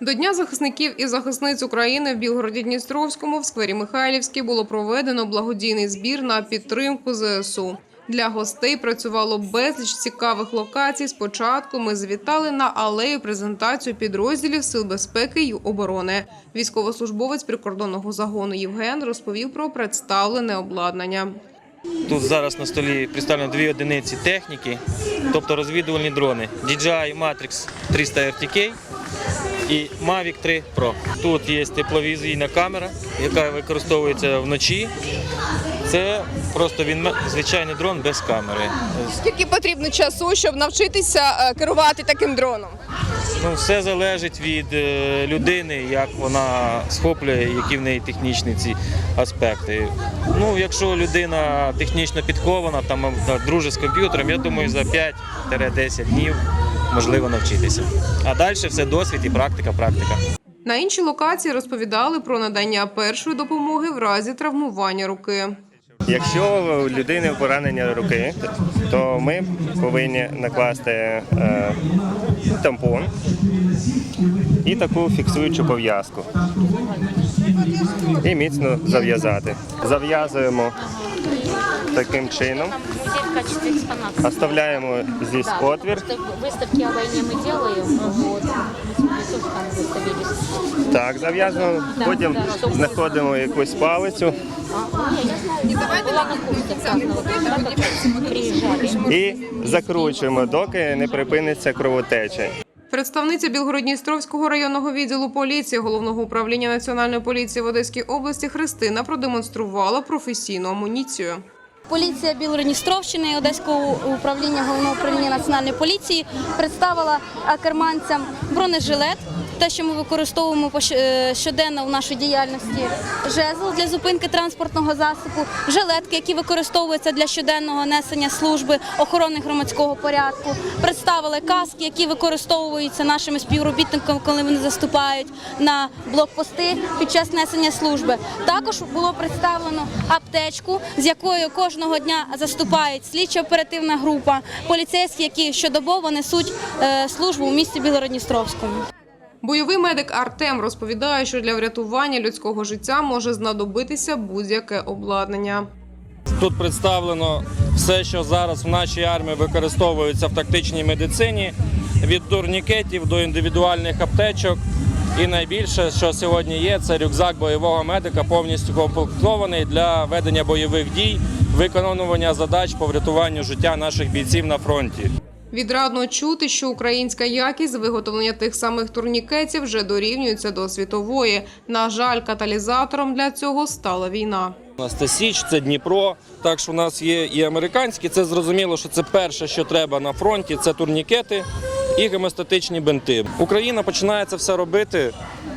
До Дня захисників і захисниць України в Білгороді-Дністровському в сквері Михайлівській було проведено благодійний збір на підтримку ЗСУ. Для гостей працювало безліч цікавих локацій. Спочатку ми завітали на алею презентацію підрозділів Сил безпеки й оборони. Військовослужбовець прикордонного загону Євген розповів про представлене обладнання. Тут зараз на столі представлено дві одиниці техніки, тобто розвідувальні дрони DJI Matrix 300 RTK і Mavic 3 Pro. Тут є тепловізійна камера, яка використовується вночі. Це просто він звичайний дрон без камери. Скільки потрібно часу, щоб навчитися е, керувати таким дроном? Ну, все залежить від е, людини, як вона схоплює, які в неї технічні ці аспекти. Ну, якщо людина технічно підкована, там дружить з комп'ютером, я думаю, за 5-10 днів можливо навчитися. А далі все досвід і практика, практика. На іншій локації розповідали про надання першої допомоги в разі травмування руки. Якщо у людини поранення руки, то ми повинні накласти е, тампон і таку фіксуючу пов'язку. І міцно зав'язати. Зав'язуємо таким чином, в качестве экспоната. оставляємо здесь Да, отвір. потому что выставки о войне мы делаем, вот, мы сегодня тоже там выставились. Так, зав'язуємо, потім знаходимо якусь палицю Была на курсе красного квадрата, приезжали. і закручуємо, доки не припиниться кровотеча. Представниця Білгородністровського районного відділу поліції головного управління національної поліції в Одеській області Христина продемонструвала професійну амуніцію. Поліція Білородністровщини і Одеського управління головного управління національної поліції представила керманцям бронежилет, те, що ми використовуємо е, щоденно в нашій діяльності, жезл для зупинки транспортного засобу, жилетки, які використовуються для щоденного несення служби охорони громадського порядку. Представили каски, які використовуються нашими співробітниками, коли вони заступають на блокпости під час несення служби. Також було представлено аптечку, з якою кожного дня заступають слідчо-оперативна група, поліцейські, які щодобово несуть е, службу у місті Білородністровському. Бойовий медик Артем розповідає, що для врятування людського життя може знадобитися будь-яке обладнання. Тут представлено все, що зараз в нашій армії використовується в тактичній медицині, від турнікетів до індивідуальних аптечок. І найбільше, що сьогодні є, це рюкзак бойового медика, повністю комплектований для ведення бойових дій, виконування задач по врятуванню життя наших бійців на фронті. Відрадно чути, що українська якість виготовлення тих самих турнікетів вже дорівнюється до світової. На жаль, каталізатором для цього стала війна. У нас це Січ, це Дніпро. Так що у нас є і американські. Це зрозуміло, що це перше, що треба на фронті. Це турнікети і гемостатичні бинти. Україна починає це все робити.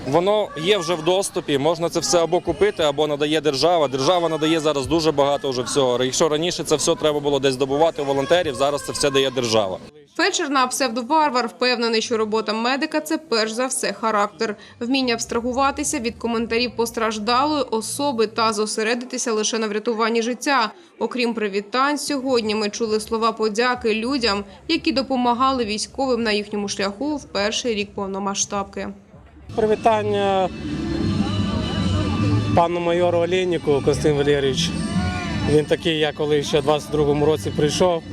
Воно є вже в доступі. Можна це все або купити, або надає держава. Держава надає зараз дуже багато вже всього. Якщо раніше це все треба було десь добувати у волонтерів, зараз це все дає держава. Фельдшер на псевдоварвар впевнений, що робота медика це перш за все характер, вміння абстрагуватися від коментарів постраждалої особи та зосередитися лише на врятуванні життя. Окрім привітань, сьогодні ми чули слова подяки людям, які допомагали військовим на їхньому шляху в перший рік повномасштабки. Привітання пану майору Олійнику Костин Валерійович. Він такий, я коли ще в 22-му році прийшов.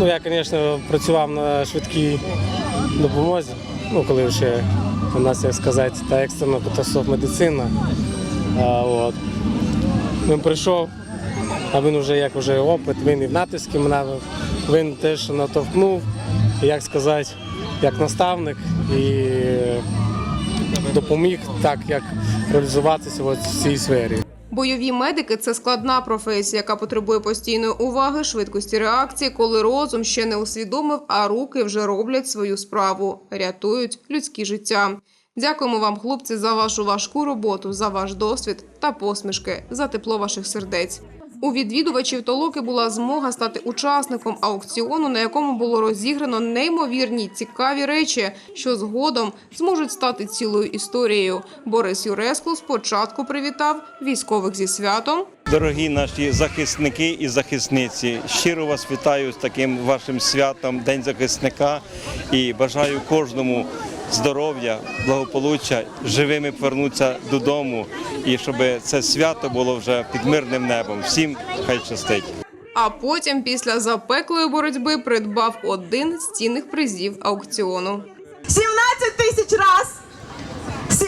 Ну, я, звісно, працював на швидкій допомозі. Ну, коли ще у нас, як сказати, та екстрена катастроф медицина. А, от. Він прийшов, а він вже як вже опит, він і в натиску мене, він теж натовкнув, як сказати, як наставник. І допоміг так, як реалізуватися в цій сфері. Бойові медики це складна професія, яка потребує постійної уваги, швидкості реакції, коли розум ще не усвідомив, а руки вже роблять свою справу, рятують людські життя. Дякуємо вам, хлопці, за вашу важку роботу, за ваш досвід та посмішки, за тепло ваших сердець. У відвідувачів толоки була змога стати учасником аукціону, на якому було розіграно неймовірні цікаві речі, що згодом зможуть стати цілою історією. Борис Юреско спочатку привітав військових зі святом. Дорогі наші захисники і захисниці, щиро вас вітаю з таким вашим святом, День захисника, і бажаю кожному здоров'я, благополуччя, живими повернутися додому і щоб це свято було вже під мирним небом. Всім хай щастить. А потім, після запеклої боротьби, придбав один з цінних призів аукціону. 17 тисяч раз. Сі...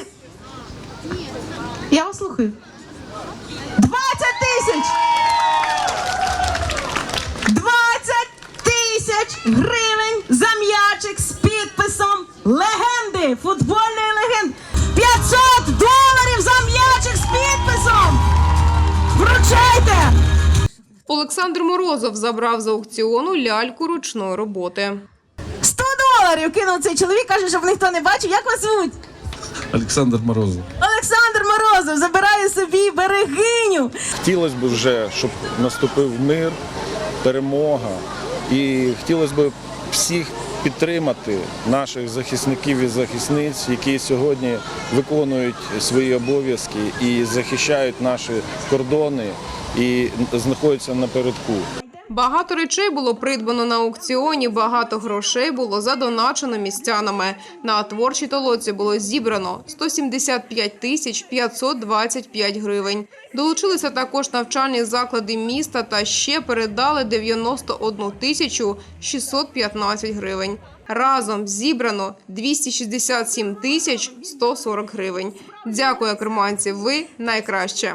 Я вас слухаю. 20 тисяч. 20 тисяч гривень за м'ячик з підписом легенди, Олександр Морозов забрав з аукціону ляльку ручної роботи. 100 доларів кинув цей чоловік, каже, щоб ніхто не бачив. Як вас звуть? Олександр Морозов. Олександр Морозов забирає собі берегиню. Хотілося б вже, щоб наступив мир, перемога. І хотілося б всіх підтримати наших захисників і захисниць, які сьогодні виконують свої обов'язки і захищають наші кордони і знаходяться напередку. Багато речей було придбано на аукціоні, багато грошей було задоначено містянами. На творчій толоці було зібрано 175 тисяч 525 гривень. Долучилися також навчальні заклади міста та ще передали 91 тисячу 615 гривень. Разом зібрано 267 тисяч 140 гривень. Дякую, керманці. Ви найкраще.